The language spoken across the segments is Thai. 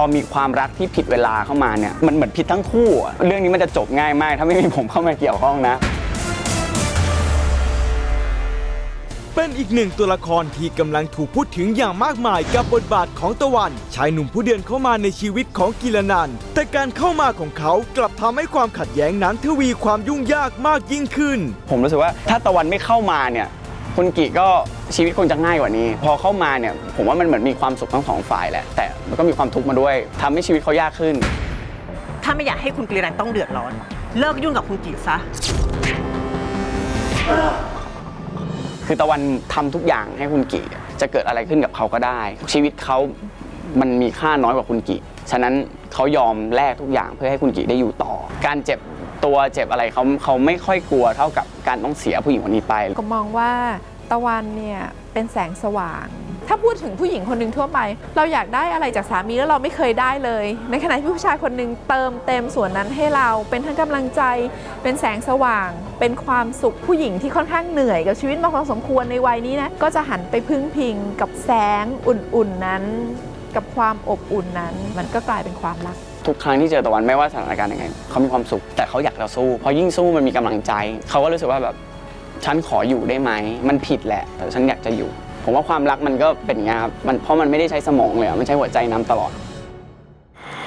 อมีความรักที่ผิดเวลาเข้ามาเนี่ยมันเหมือนผิดทั้งคู่อะเรื่องนี้มันจะจบง่ายมาก ถ้าไม่มีผมเข้ามาเกี่ยวข้องนะ เป็นอีกหนึ่งตัวละครที่กำลังถูกพูดถึงอย่างมากมายกับบทบาทของตะวัน ชายหนุ่มผู้เดินเข้ามาในชีวิตของกิลนันท์แต่การเข้ามาของเขากลับทำให้ความขัดแย้งนั้นทวีความยุ่งยากมากยิ่งขึ้น ผมรู้สึกว่าถ้าตะวันไม่เข้ามาเนี่ยคุณกิก็ ชีวิตคงจะง่ายกว่านี้ พอเข้ามาเนี่ยผมว่ามันเหมือนมีความสุขทั้งสองฝ่ายแหละแต่มันก็มีความทุกข์มาด้วยทำให้ชีวิตเขายากขึ้น ถ้าไม่อยากให้คุณกรีรันต้องเดือดร้อน เลิกยุ่งกับคุณกีซะ คือตะวันทำทุกอย่างให้คุณกิจะเกิดอะไรขึ้นกับเขาก็ได้ ชีวิตเขามันมีค่าน้อยกว่าคุณกิฉะนั้นเขายอมแลกทุกอย่างเพื่อให้คุณกิได้อยู่ต่อ การเจ็บตัวเจ็บอะไรเขาเขาไม่ค่อยกลัวเท่ากับการต้องเสียผู้หญิงคนนี้ไป ก็มองว่า ตะวันเนี่ยเป็นแสงสว่าง ถ้าพูดถึงผู้หญิงคนหนึ่งทั่วไป เราอยากได้อะไรจากสามีแล้วเราไม่เคยได้เลย ในขณะที่ผู้ชายคนหนึ่งเติมเต็มส่วนนั้นให้เรา เป็นทั้งกำลังใจ เป็นแสงสว่าง เป็นความสุขผู้หญิงที่ค่อนข้างเหนื่อยกับชีวิตมาพอสมควรในวัยนี้นะก็จะหันไปพึ่งพิงกับแสงอุ่นๆนั้น กับความอบอุ่นนั้น มันก็กลายเป็นความรักทุกครั้งที่เจอตะวันไม่ว่าสถานการณ์ยังไงเขามีความสุขแต่เขาอยากจะสู้เพราะยิ่งสู้มันมีกำลังใจ เขาก็รู้สึกว่าแบบ ฉันขออยู่ได้ไหม มันผิดแหละแต่ฉันอยากจะอยู่ ผมว่าความรักมันก็เป็นอย่างเงี้ยครับมันเพราะมันไม่ได้ใช้สมองเลยอะมันใช้หัวใจนำตลอด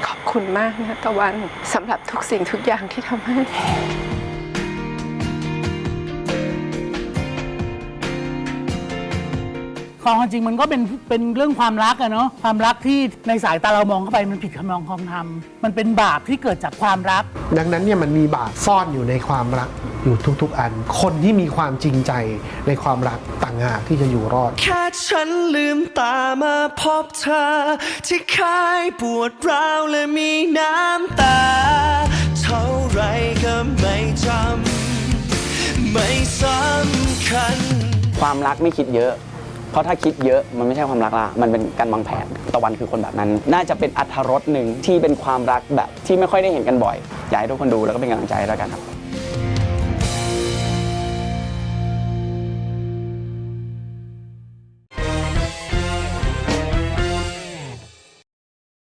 ขอบคุณมากนะตะวันสำหรับทุกสิ่งทุกอย่างที่ทำให้ ความจริงมันก็เป็นเป็นเรื่องความรักอะเนาะความรักที่ในสายตาเรามองเข้าไปมันผิดคำนองคองธรรมมันเป็นบาปที่เกิดจากความรัก ดังนั้นเนี่ยมันมีบาปซ่อนอยู่ในความรักอยู่ทุกๆ อัน คนที่มีความจริงใจในความรักต่างหากที่จะอยู่รอด แค่ฉันลืมตามาพบเธอ ที่คายปวดร้าวและมีน้ำตา เท่าไรก็ไม่จำไม่สำคัญ ความรักไม่คิดเยอะ เพราะถ้าคิดเยอะมันไม่ใช่ความรักละมันเป็นการวางแผนตะวันคือคนแบบนั้น น่าจะเป็นอัธรสหนึ่งที่เป็นความรักแบบที่ไม่ค่อยได้เห็นกันบ่อยอยากให้ทุกคนดูแล้วก็เป็นกำลังใจแล้วกันครับ